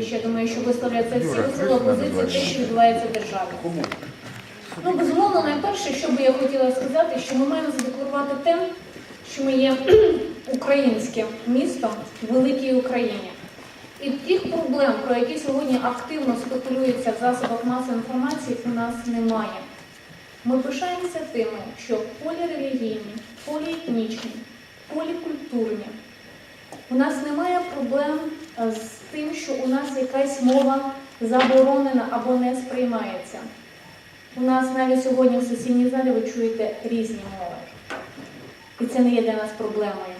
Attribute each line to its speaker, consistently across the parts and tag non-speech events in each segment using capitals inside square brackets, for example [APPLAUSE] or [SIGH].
Speaker 1: Ще думаю, що висловляться всі висила позиції те, що відбувається в державі. Ну, безумовно, найперше, що би я хотіла сказати, що ми маємо задекларувати те, що ми є [CLEARS THROAT] українським містом в великій Україні. І тих проблем, про які сьогодні активно спекулюються в засобах масової інформації, у нас немає. Ми пишаємося тим, що полірелігійні, поліетнічні, полікультурні. У нас немає проблем з тим, що у нас якась мова заборонена або не сприймається. У нас навіть сьогодні в сесійній залі ви чуєте різні мови. І це не є для нас проблемою.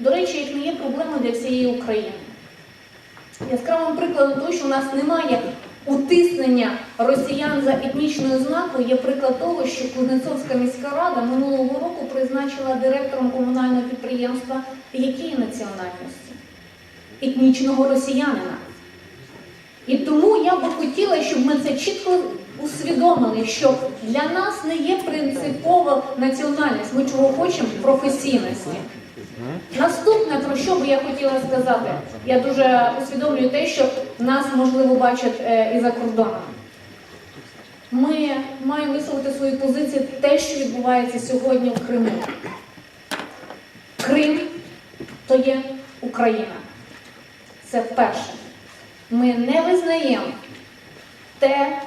Speaker 1: До речі, як не є проблемою для всієї України. Яскравим прикладом того, що у нас немає утиснення росіян за етнічною ознакою, є приклад того, що Кузнецовська міська рада минулого року призначила директором комунального підприємства якої національності? Етнічного росіянина. І тому я би хотіла, щоб ми це чітко усвідомили, що для нас не є принципова національність. Ми чого хочемо професійності. Наступне, про що би я хотіла сказати, я дуже усвідомлюю те, що нас можливо бачать е, і за кордоном. Ми маємо висловити свої позиції те, що відбувається сьогодні в Криму. Крим то є Україна. Це перше. Ми не визнаємо те,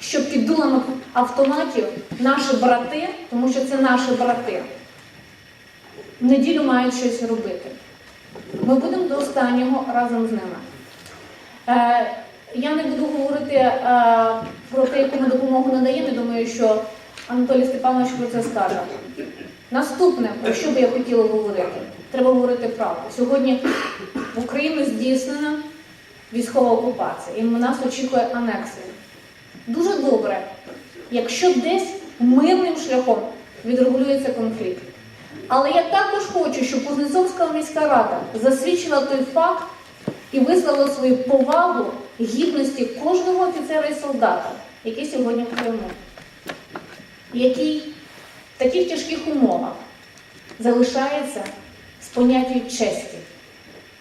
Speaker 1: що під дулами автоматів наші брати, тому що це наші брати, в неділю мають щось робити. Ми будемо до останнього разом з ними. Е, я не буду говорити е, про те, яку ми допомогу надаємо. Думаю, що Анатолій Степанович про це скаже. Наступне, про що би я хотіла говорити, треба говорити правду. Сьогодні в Україну здійснена військова окупація, і нас очікує анексія. Дуже добре, якщо десь мирним шляхом відрегулюється конфлікт. Але я також хочу, щоб Кузнецовська міська рада засвідчила той факт і висловила свою повагу гідності кожного офіцера і солдата, який сьогодні в Криму, який таких тяжких умовах залишається з поняттям честі.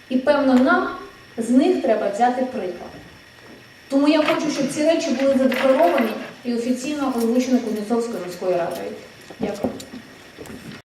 Speaker 1: І певно, нам з них треба взяти приклад. Тому я хочу, щоб ці речі були задекларовані і офіційно озвучені Кузнецовською міською радою. Дякую.